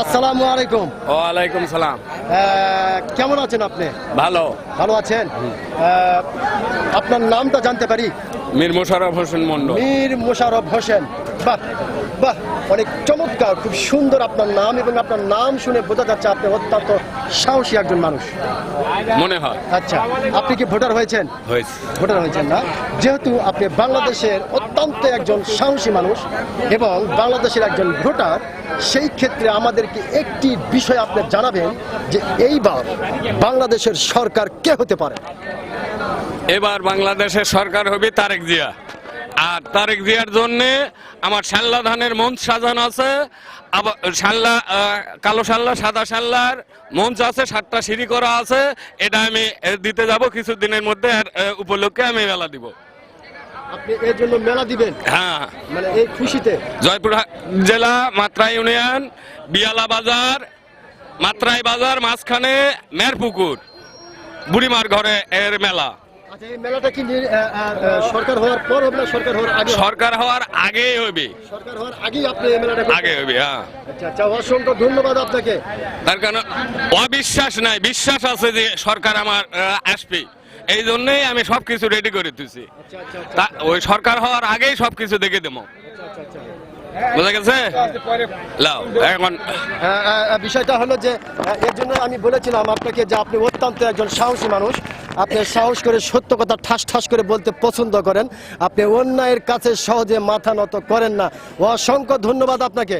আসসালামু আলাইকুম। ওয়ালাইকুম সালাম। কেমন আছেন আপনি? ভালো। ভালো আছেন? আপনার নামটা জানতে পারি? মীর মোশারফ হোসেন মন্ডল মীর মোশারফ হোসেন। বাহ বাহ অনেক চমৎকার খুব সুন্দর আপনার নাম এবং আপনার নাম শুনে বোঝা যাচ্ছে আপনি অত্যন্ত সাহসী একজন মানুষ। মনে হয়। আচ্ছা আপনি কি ভোটার হয়েছেন? ভোটার হয়েছেন না। যেহেতু আপনি বাংলাদেশের অত্যন্ত একজন সাহসী মানুষ এবং বাংলাদেশের একজন ভোটার সেই ক্ষেত্রে আমাদেরকে একটি বিষয় আপনি জানাবেন যে এইবার বাংলাদেশের সরকার কে হতে পারে? এবার বাংলাদেশের সরকার হবে তারেক জিয়া। আর তারেক জিয়ার জন্য আমার শাল্লা ধানের মঞ্চ সাজানো আছে। আবার শাল্লা কালো শাল্লা সাদা শাল্লার মঞ্চ আছে সাতটা সিঁড়ি করা আছে। এটা আমি দিতে যাব কিছুদিনের মধ্যে আর উপলক্ষে আমি মেলা দিব। আপনি এর জন্য মেলা দিবেন? হ্যাঁ। মানে এই খুশিতে? জয়পুর জেলা মাত্রা ইউনিয়ন বিয়ালা বাজার মাত্রাই বাজার মাঝখানে মেরপুকুর বুড়িমার ঘরে এর মেলা। আচ্ছা সরকার হওয়ার পর হবে সরকার হওয়ার আগে? হবে? সরকার হওয়ার আগেই হবে সরকার হওয়ার আগেই আপনি মেলাটা আগে হবে হ্যাঁ। আচ্ছা আচ্ছা অসংখ্য ধন্যবাদ আপনাকে। তার কারণ অবিশ্বাস নাই বিশ্বাস আছে যে সরকার আমার আসবে। এই জন্যই আমি সবকিছু রেডি করে দিচ্ছি তা ওই সরকার হওয়ার আগেই সবকিছু দেখে দেবো। বুঝা গেছে? লাও এখন আহ, আহ, বিষয়টা হলো যে এর জন্য আমি বলেছিলাম আপনাকে যে আপনি অত্যন্ত একজন সাহসী মানুষ। আপনি সাহস করে, সত্য কথা ঠাস ঠাস করে বলতে পছন্দ করেন। আপনি অন্যায়ের কাছে সহজে মাথা নত করেন না। অসংখ্য ধন্যবাদ আপনাকে।